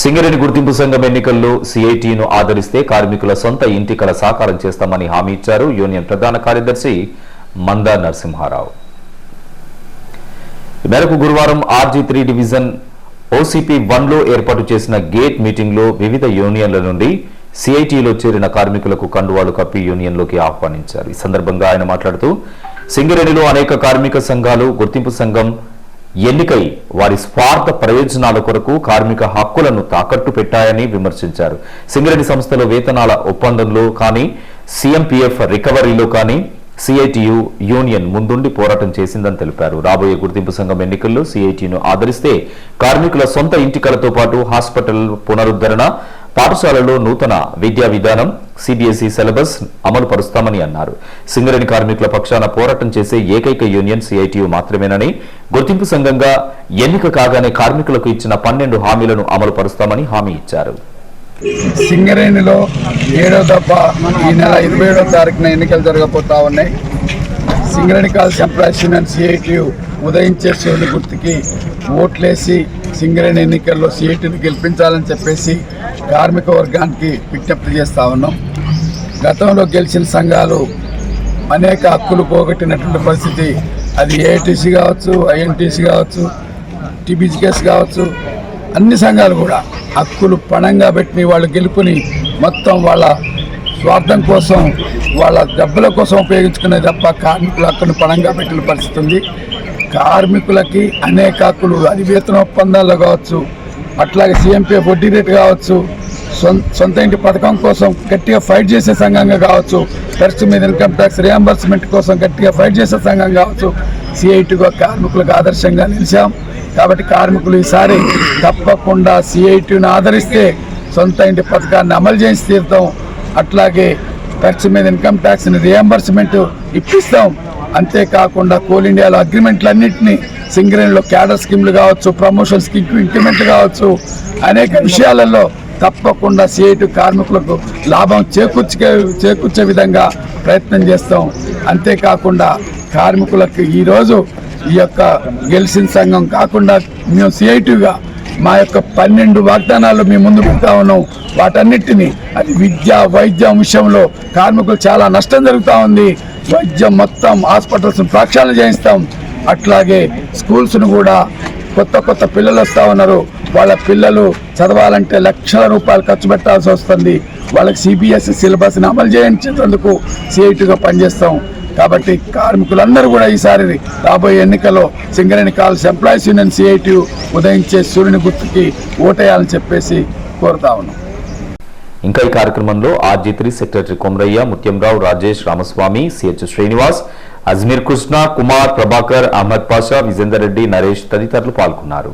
సింగరేణి గుర్తింపు సంఘం ఎన్నికల్లో సిఐటిను ఆదరిస్తే కార్మికుల సొంత ఇంటి కళ సాకారం చేస్తామని హామీ ఇచ్చారు యూనియన్ ప్రధాన కార్యదర్శి మందా నరసింహారావు. మేరకు గురువారం ఆర్జీ త్రీ డివిజన్ ఓసీపీ వన్లో ఏర్పాటు చేసిన గేట్ మీటింగ్లో వివిధ యూనియన్ల నుండి సిఐటిలో చేరిన కార్మికులకు కండువాలు కప్పి యూనియన్లోకి ఆహ్వానించారు. ఈ సందర్భంగా ఆయన మాట్లాడుతూ సింగరేణిలో అనేక కార్మిక సంఘాలు గుర్తింపు సంఘం ఎన్నికై వారి స్వార్థ ప్రయోజనాల కొరకు కార్మిక హక్కులను తాకట్టు పెట్టాయని విమర్శించారు. సింగరేణి సంస్థలో వేతనాల ఒప్పందంలో కానీ సీఎంపీఎఫ్ రికవరీలో కానీ సిఐటియు యూనియన్ ముందుండి పోరాటం చేసిందని తెలిపారు. రాబోయే గుర్తింపు సంఘం ఎన్నికల్లో సిఐటిను ఆదరిస్తే కార్మికుల సొంత ఇంటికలతో పాటు హాస్పిటల్ పునరుద్ధరణ పాఠశాలలో నూతన విద్యా విధానం సిబిఎస్ఈ సిలబస్ అమలు పరుస్తామని అన్నారు. సింగరేణి కార్మికుల పక్షాన పోరాటం చేసే ఏకైక యూనియన్ సిఐటియు మాత్రమేనని గుర్తింపు సంఘంగా ఎన్నిక కాగానే కార్మికులకు ఇచ్చిన పన్నెండు హామీలను అమలు పరుస్తామని హామీ ఇచ్చారు. సింగరేణిలో ఏడో తప్ప ఈ నెల ఇరవై ఏడో తారీఖున ఎన్నికలు జరగబోతా ఉన్నాయి. Singareni collieries employees union CITU ఉదయించే శివుని గుర్తుకి ఓట్లేసి సింగరేణి ఎన్నికల్లో సీటుని గెలిపించాలని చెప్పేసి కార్మిక వర్గానికి విజ్ఞప్తి చేస్తా ఉన్నాం. గతంలో గెలిచిన సంఘాలు అనేక హక్కులు పోగొట్టినటువంటి పరిస్థితి. అది ఏఐటీసీ కావచ్చు ఐఎన్టీసీ కావచ్చు టీబీజీకేస్ కావచ్చు అన్ని సంఘాలు కూడా హక్కులు పణంగా పెట్టి వాళ్ళు గెలుపుని మొత్తం వాళ్ళ స్వార్థం కోసం వాళ్ళ డబ్బుల కోసం ఉపయోగించుకునే తప్ప కార్మికుల హక్కును పణంగా పెట్టిన పరిస్థితి ఉంది. కార్మికులకి అనేక హక్కులు అది వేతన ఒప్పందాల్లో కావచ్చు అట్లాగే సీఎంపీఎఫ్ వడ్డీ రేటు కావచ్చు సొంత సొంత ఇంటి పథకం కోసం గట్టిగా ఫైట్ చేసే సంఘంగా కావచ్చు ఖర్చు మీద ఇన్కమ్ ట్యాక్స్ రియంబర్స్మెంట్ కోసం గట్టిగా ఫైట్ చేసే సంఘం కావచ్చు సిఐటిగా కార్మికులకు ఆదర్శంగా నిలిచాం. కాబట్టి కార్మికులు ఈసారి తప్పకుండా సిఐటిని ఆదరిస్తే సొంత ఇంటి పథకాన్ని అమలు చేసి తీరుతాం. అట్లాగే ఖర్చు మీద ఇన్కమ్ ట్యాక్స్ని రియంబర్స్మెంట్ ఇప్పిస్తాం. అంతేకాకుండా కోల్ ఇండియాలో అగ్రిమెంట్లన్నింటినీ సింగరేణిలో క్యాడర్ స్కీమ్లు కావచ్చు ప్రమోషన్ స్కీమ్ ఇంక్రిమెంట్ కావచ్చు అనేక విషయాలలో తప్పకుండా సిఐటి కార్మికులకు లాభం చేకూర్చే చేకూర్చే విధంగా ప్రయత్నం చేస్తాం. అంతేకాకుండా కార్మికులకు ఈరోజు ఈ యొక్క గెలిచిన సంఘం కాకుండా మేము సిఐటిగా మా యొక్క పన్నెండు వాగ్దానాలు మేము ముందు పెడతా ఉన్నాం. వాటన్నిటినీ అది విద్య వైద్యం విషయంలో కార్మికులు చాలా నష్టం జరుగుతూ ఉంది. వైద్యం మొత్తం హాస్పిటల్స్ ప్రక్షాళన చేయిస్తాం. అట్లాగే స్కూల్స్ను కూడా కొత్త కొత్త పిల్లలు వస్తూ ఉన్నారు. వాళ్ళ పిల్లలు చదవాలంటే లక్షల రూపాయలు ఖర్చు పెట్టాల్సి వస్తుంది. వాళ్ళకి సిబిఎస్ఈ సిలబస్ని అమలు చేయించేందుకు సిఐటిగా పనిచేస్తాం. కాబట్టి కార్మికులందరూ కూడా ఈసారి రాబోయే ఎన్నికల్లో Singareni collieries employees union CIT ఉదయించే సూర్యుని గుర్తుకి ఓటేయాలని చెప్పేసి కోరుతా ఉన్నాం. ఇంకా ఈ కార్యక్రమంలో RG three secretary Komaraiah Mutyamrao Rajesh Ramaswamy CH Srinivas Ajmeer Krishna Kumar Prabhakar Ahmed Pasha Vijender Reddy Naresh తదితరులు పాల్గొన్నారు.